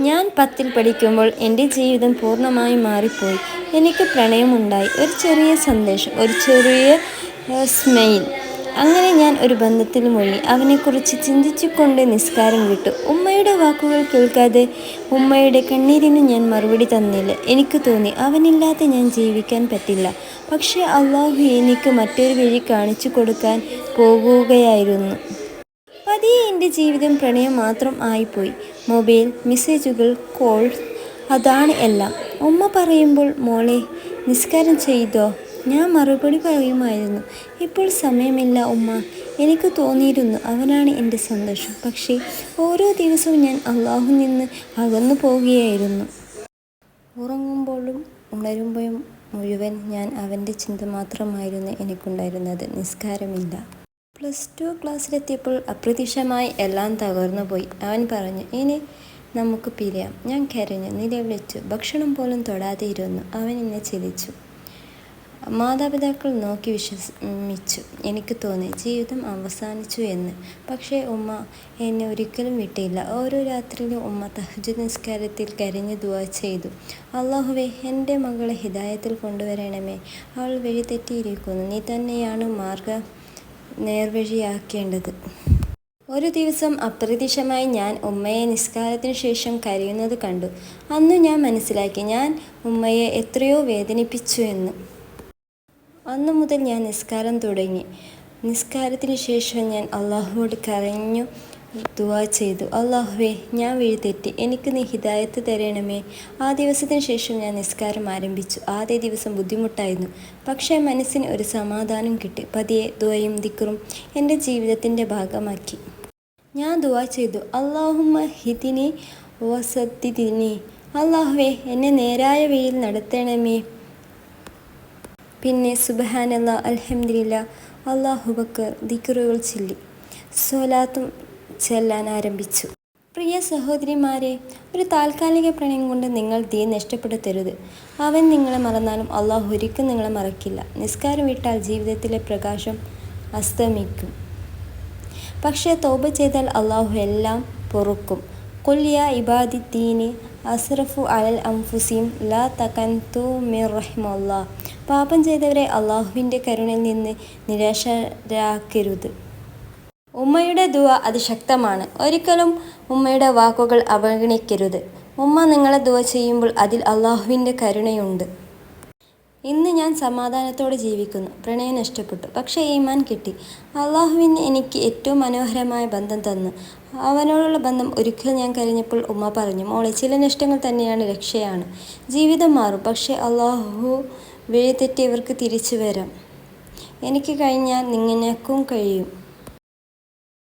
ഞാൻ പത്തിൽ പഠിക്കുമ്പോൾ എന്റെ ജീവിതം പൂർണമായും മാറിപ്പോയി. എനിക്ക് പ്രണയമുണ്ടായി. ഒരു ചെറിയ സന്ദേശം ഒരു ചെറിയ സ്മെയിൽ അങ്ങനെ ഞാൻ ഒരു ബന്ധത്തിൽ മുങ്ങി. അവനെക്കുറിച്ച് ചിന്തിച്ചുകൊണ്ട് നിസ്കാരം വിട്ടു. ഉമ്മയുടെ വാക്കുകൾ കേൾക്കാതെ ഉമ്മയുടെ കണ്ണീരിന് ഞാൻ മറുപടി തന്നില്ല. എനിക്ക് തോന്നി അവനില്ലാതെ ഞാൻ ജീവിക്കാൻ പറ്റില്ല. പക്ഷേ അള്ളാഹു എനിക്ക് മറ്റൊരു വഴി കാണിച്ചു കൊടുക്കാൻ പോകുകയായിരുന്നു പതിയെ എന്റെ ജീവിതം പ്രണയം മാത്രം ആയിപ്പോയി. മൊബൈൽ മെസ്സേജുകൾ കോൾ അതാണ് എല്ലാം. ഉമ്മ പറയുമ്പോൾ മോളെ നിസ്കാരം ചെയ്തോ? ഞാൻ മറുപടി പറയുമായിരുന്നു. ഇപ്പോൾ സമയമില്ല ഉമ്മ. എനിക്ക് തോന്നിയിരുന്നു അവനാണ് എന്റെ സന്തോഷം. പക്ഷേ ഓരോ ദിവസവും ഞാൻ അള്ളാഹു നിന്ന് അകന്നു പോവുകയായിരുന്നു. ഉറങ്ങുമ്പോഴും ഉണരുമ്പോഴും മുഴുവൻ ഞാൻ അവന്റെ ചിന്ത മാത്രമായിരുന്നു എനിക്കുണ്ടായിരുന്നത്. നിസ്കാരമില്ല. പ്ലസ് ടു ക്ലാസ്സിലെത്തിയപ്പോൾ അപ്രതീക്ഷമായി എല്ലാം തകർന്നു പോയി. അവൻ പറഞ്ഞു ഇനി നമുക്ക് പിരിയാം. ഞാൻ കരഞ്ഞു. നിലവിളിച്ചു ഭക്ഷണം പോലും തൊടാതെ ഇരുന്നു. അവൻ എന്നെ ചിരിച്ചു. മാതാപിതാക്കൾ നോക്കി വിഷമിച്ചു. എനിക്ക് തോന്നി ജീവിതം അവസാനിച്ചു എന്ന്. പക്ഷേ ഉമ്മ എന്നെ ഒരിക്കലും വിട്ടില്ല. ഓരോ രാത്രിയിലും ഉമ്മ തഹജ് നിസ്കാരത്തിൽ കരഞ്ഞ് ദുആ ചെയ്തു. അള്ളാഹുവെ എന്റെ മകളെ ഹിദായത്തിൽ കൊണ്ടുവരണമേ. അവൾ വഴിതെറ്റിയിരിക്കുന്നു. നീ തന്നെയാണ് മാർഗ നേർവഴിയാക്കേണ്ടത്. ഒരു ദിവസം അപ്രതീക്ഷമായി ഞാൻ ഉമ്മയെ നിസ്കാരത്തിന് ശേഷം കരയുന്നത് കണ്ടു. അന്ന് ഞാൻ മനസ്സിലാക്കി ഞാൻ ഉമ്മയെ എത്രയോ വേദനിപ്പിച്ചു എന്ന്. അന്നു മുതൽ ഞാൻ നിസ്കാരം തുടങ്ങി. നിസ്കാരത്തിന് ശേഷം ഞാൻ അള്ളാഹുവോട് കരഞ്ഞു. ദുആ ചെയ്തു. അള്ളാഹുവേ ഞാൻ വീഴ്തെറ്റി. എനിക്ക് നീ ഹിദായത്ത് തരണമേ. ആ ദിവസത്തിന് ശേഷം ഞാൻ നിസ്കാരം ആരംഭിച്ചു. ആദ്യ ദിവസം ബുദ്ധിമുട്ടായിരുന്നു. പക്ഷേ മനസ്സിന് ഒരു സമാധാനം കിട്ടി. പതിയെ ദുആയും ദിക്കറും എന്റെ ജീവിതത്തിന്റെ ഭാഗമാക്കി. ഞാൻ ദുവാ ചെയ്തു. അള്ളാഹുമ്മ ഹിദിനെ വസത്തിനെ അള്ളാഹുവേ എന്നെ നേരായ വഴിയിൽ നടത്തണമേ. പിന്നെ സുബഹാനല്ല അലഹമില്ല അള്ളാഹുബക്കർ ദിക്കറുകൾ ചൊല്ലി. സ്വലാത്തും ചെല്ലാൻ ആരംഭിച്ചു. പ്രിയ സഹോദരിമാരെ ഒരു താൽക്കാലിക പ്രണയം കൊണ്ട് നിങ്ങൾ തീ നഷ്ടപ്പെടുത്തരുത്. അവൻ നിങ്ങളെ മറന്നാലും അള്ളാഹു ഒരിക്കലും നിങ്ങളെ മറക്കില്ല. നിസ്കാരം വിട്ടാൽ ജീവിതത്തിലെ പ്രകാശം അസ്തമിക്കും. പക്ഷേ തോപ ചെയ്താൽ അള്ളാഹു എല്ലാം പൊറുക്കും. കൊല്ലിയ ഇബാദിദ്ദീന് അസ്രഫു അലൽ അംഫുസീം ലാ തകൻതു മിർ റഹ്മുല്ല. പാപം ചെയ്തവരെ അള്ളാഹുവിന്റെ കരുണയിൽ നിന്ന് നിരാശരാക്കരുത്. ഉമ്മയുടെ ദുവ അതിശക്തമാണ്. ഒരിക്കലും ഉമ്മയുടെ വാക്കുകൾ അവഗണിക്കരുത്. ഉമ്മ നിങ്ങളെ ദുവ ചെയ്യുമ്പോൾ അതിൽ അള്ളാഹുവിന്റെ കരുണയുണ്ട്. ഇന്ന് ഞാൻ സമാധാനത്തോടെ ജീവിക്കുന്നു. പ്രണയം നഷ്ടപ്പെട്ടു. പക്ഷേ ഈമാൻ കിട്ടി. അള്ളാഹുവിന് എനിക്ക് ഏറ്റവും മനോഹരമായ ബന്ധം തന്നു. അവനോടുള്ള ബന്ധം ഒരിക്കൽ ഞാൻ കരഞ്ഞപ്പോൾ ഉമ്മ പറഞ്ഞു മോളെ ചില നഷ്ടങ്ങൾ തന്നെയാണ് രക്ഷയാണ്. ജീവിതം മാറും. പക്ഷേ അള്ളാഹു വഴിതെറ്റിയവർക്ക് തിരിച്ചു വരാം. എനിക്ക് കഴിഞ്ഞാൽ നിങ്ങൾക്കും കഴിയും.